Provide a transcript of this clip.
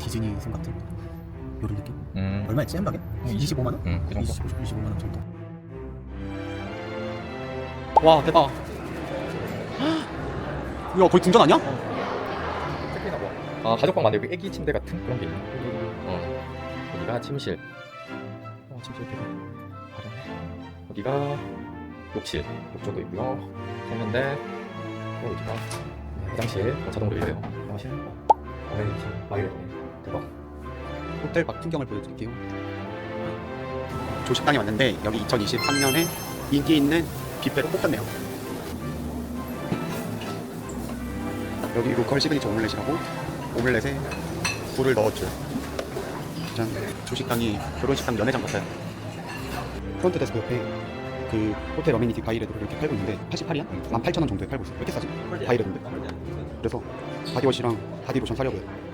디즈니 샘 같은 이런 느낌. 음, 얼마였지 한 방에? 25만 원? 음, 그 정도. 20, 25만 원 정도. 와 대박. 야 거의 궁전 아니야? 특히나 뭐, 아 가족방 만들고 애기 침대 같은 그런 게 있네. 어, 여기가 침실. 어, 침실 되게 화려해. 여기가 욕실, 욕조도 있고요. 세면대, 또 여기가 네, 화장실, 어, 자동으로 열려요. 화장실, 어메니티, 마이웨이 대박. 호텔 밖 풍경을 보여드릴게요. 조식당에 왔는데 여기 2023년에 인기 있는 뷔페로 뽑혔네요. 여기 로컬 시그니처 오믈렛이라고 오믈렛에 굴을 넣어줘요. 짠. 조식당이 결혼식당 연회장 같아요. 프론트 데스크 옆에 그 호텔 어메니티 바이레드를 이렇게 팔고 있는데 88이야? 18,000원 정도에 팔고 있어요. 왜 이렇게 싸지? 바이레드인데. 그래서 바디워시랑 바디로션 사려고요.